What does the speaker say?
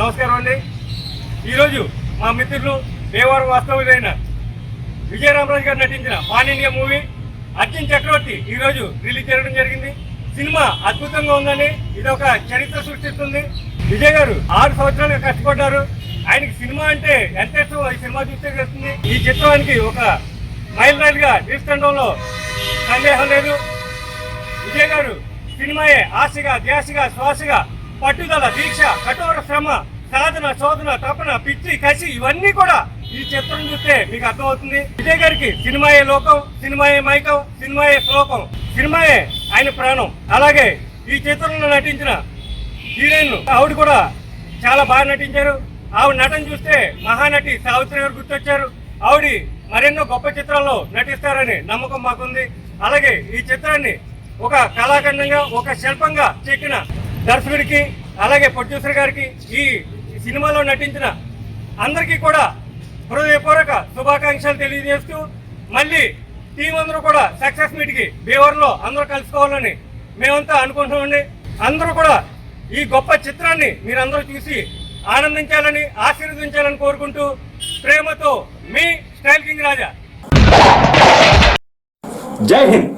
నమస్కారం అండి. ఈరోజు మా మిత్రులు దేవర వాస్తవులైన విజయరామరాజు గారు నటించిన pan India movie Arjun Chakravarthy ఈరోజు రిలీజ్ చేయడం జరిగింది. సినిమా అద్భుతంగా ఉందని ఇది ఒక చరిత్ర సృష్టిస్తుంది. విజయ్ గారు ఆరు సంవత్సరాలుగా కష్టపడ్డారు. ఆయనకి సినిమా అంటే ఎంత ఇష్టం ఈ సినిమా చూస్తే తెలుస్తుంది. ఈ చిత్రానికి ఒక మైల్ రైల్గా నిలుస్తుండడంలో సందేహం లేదు. విజయ్ గారు సినిమాయే ఆశగా ధ్యాసగా శ్వాసగా పట్టుదల దీక్ష కఠోర శ్రమ సాధన శోధన తపన పిచ్చి కసి ఇవన్నీ కూడా ఈ చిత్రం చూస్తే మీకు అర్థమవుతుంది. విజయ్ గారికి సినిమాయే లోకం సినిమాయే మైకం సినిమాయే శ్లోకం సినిమాయే ఆయన ప్రాణం. అలాగే ఈ చిత్రంలో నటించిన హీరోయిన్ ఆవిడ కూడా చాలా బాగా నటించారు. ఆవిడ నటన చూస్తే మహానటి సావిత్రి గారు గుర్తొచ్చారు. ఆవిడ మరెన్నో గొప్ప చిత్రాల్లో నటిస్తారని నమ్మకం మాకుంది. అలాగే ఈ చిత్రాన్ని ఒక కళాఖండంగా ఒక శిల్పంగా చెక్కిన దర్శకుడికి అలాగే ప్రొడ్యూసర్ గారికి ఈ సినిమాలో నటించిన అందరికీ కూడా హృదయపూర్వక శుభాకాంక్షలు తెలియజేస్తూ మళ్ళీ టీం అందరూ కూడా సక్సెస్ మీట్కి బీవర్లో అందరూ కలుసుకోవాలని మేమంతా అనుకుంటున్నామండి. అందరూ కూడా ఈ గొప్ప చిత్రాన్ని మీరందరూ చూసి ఆనందించాలని ఆశీర్వదించాలని కోరుకుంటూ ప్రేమతో మీ స్టైల్ కింగ్ రాజా. జై హింద్.